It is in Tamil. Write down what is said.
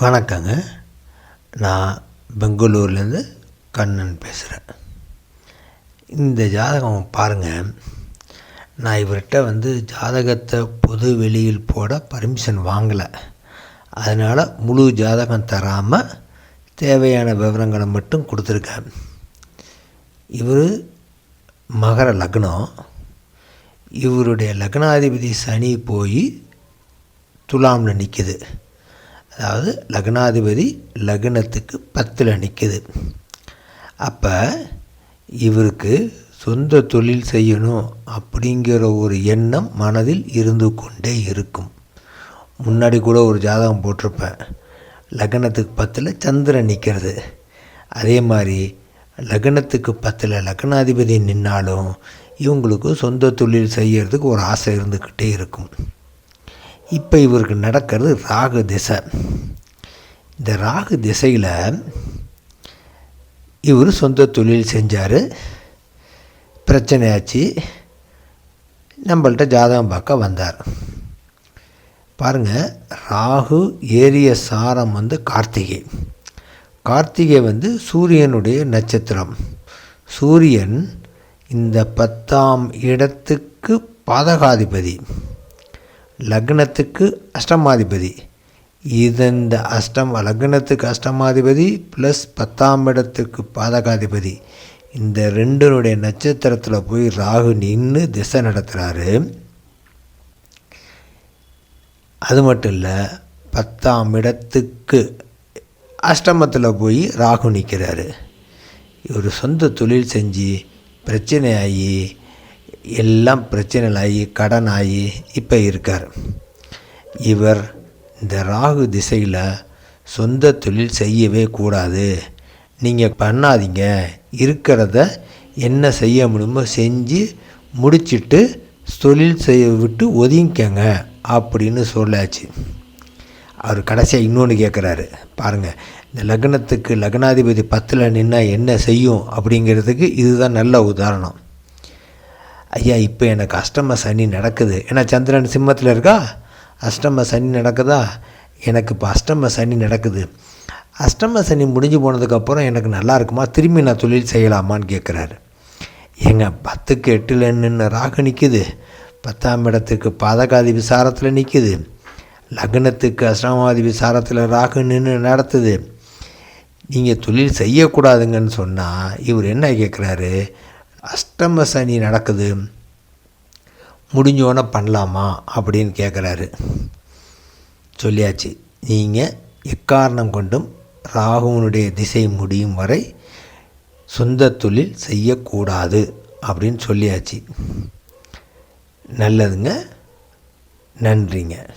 வணக்கங்க. நான் பெங்களூர்லேருந்து கண்ணன் பேசுகிறேன் இந்த ஜாதகம் பாருங்கள் நான் இவர்கிட்ட வந்து ஜாதகத்தை பொது வெளியில் போட பர்மிஷன் வாங்கலை. அதனால் முழு ஜாதகம் தராமல் தேவையான விவரங்களை மட்டும் கொடுத்துருக்கேன். இவர் மகர லக்னம். இவருடைய லக்னாதிபதி சனி போய் துலாமில் நிற்கிது அதாவது லக்னாதிபதி லக்னத்துக்கு பத்தில் நிற்கிது அப்போ இவருக்கு சொந்த தொழில் செய்யணும் அப்படிங்கிற ஒரு எண்ணம் மனதில் இருந்து கொண்டே இருக்கும். முன்னாடி கூட ஒரு ஜாதகம் போட்டிருப்பேன். லக்னத்துக்கு பத்தில் சந்திரன் நிற்கிறது அதே மாதிரி லக்னத்துக்கு பத்தில் லக்னாதிபதி நின்னாலும் இவங்களுக்கு சொந்த தொழில் செய்கிறதுக்கு ஒரு ஆசை இருந்துக்கிட்டே இருக்கும். இப்போ இவருக்கு நடக்கிறது ராகு திசை. இந்த ராகு திசையில் இவர் சொந்த தொழில் செஞ்சார். பிரச்சனையாச்சு நம்மள்கிட்ட ஜாதகம் பார்க்க வந்தார். பாருங்கள் ராகு ஏரிய சாரம் வந்து கார்த்திகை. கார்த்திகை வந்து சூரியனுடைய நட்சத்திரம். சூரியன் இந்த பத்தாம் இடத்துக்கு பாதகாதிபதி. லக்னத்துக்கு அஷ்டமாதிபதி. இது இந்த அஷ்டம் லக்னத்துக்கு அஷ்டமாதிபதி ப்ளஸ் பத்தாம் இடத்துக்கு பாதகாதிபதி. இந்த ரெண்டனுடைய நட்சத்திரத்தில் போய் ராகு நின்று திசை நடத்துகிறாரு அது மட்டும் இல்லை பத்தாம் இடத்துக்கு அஷ்டமத்தில் போய் ராகு நிற்கிறாரு இவர் சொந்த தொழில் செஞ்சு பிரச்சனையாகி எல்லாம் பிரச்சனைகளாகி கடன் ஆகி இப்போ இருக்கார். இவர் இந்த ராகு திசையில் சொந்த தொழில் செய்யவே கூடாது. நீங்கள் பண்ணாதீங்க. இருக்கிறத என்ன செய்ய முடியுமோ செஞ்சு முடிச்சிட்டு தொழில் செய்ய விட்டு ஒதுங்கிக்கங்க அப்படின்னு சொல்லாச்சு. அவர் கடைசியாக இன்னொன்று கேட்குறாரு பாருங்கள் இந்த லக்னத்துக்கு லக்னாதிபதி பத்தில் நின்னால் என்ன செய்யும் அப்படிங்கிறதுக்கு இதுதான் நல்ல உதாரணம். ஐயா இப்போ எனக்கு அஷ்டம சனி நடக்குது. ஏன்னா சந்திரன் சிம்மத்தில் இருக்கா? அஷ்டம சனி நடக்குதா? எனக்கு இப்போ அஷ்டம சனி நடக்குது. அஷ்டம சனி முடிஞ்சு போனதுக்கப்புறம் எனக்கு நல்லா இருக்குமா? திரும்பி நான் தொழில் செய்யலாமான்னு கேட்குறாரு ஏங்க பத்துக்கு எட்டில் நின்று ராகு நிற்குது பத்தாம் இடத்துக்கு பாதகாதி விசாரத்தில் நிற்குது லக்னத்துக்கு அஷ்டமாதி விசாரத்தில் ராகு நின்று நடத்துது. நீங்கள் தொழில் செய்யக்கூடாதுங்கன்னு சொன்னால் இவர் என்ன கேட்குறாரு அஷ்டம சனி நடக்குது. முடிஞ்சோன்னே பண்ணலாமா? அப்படின்னு கேட்குறாரு சொல்லியாச்சு. நீங்கள் எக்காரணம் கொண்டும் ராகுவனுடைய திசை முடியும் வரை சொந்த தொழில் செய்யக்கூடாது அப்படின்னு சொல்லியாச்சு. நல்லதுங்க. நன்றிங்க.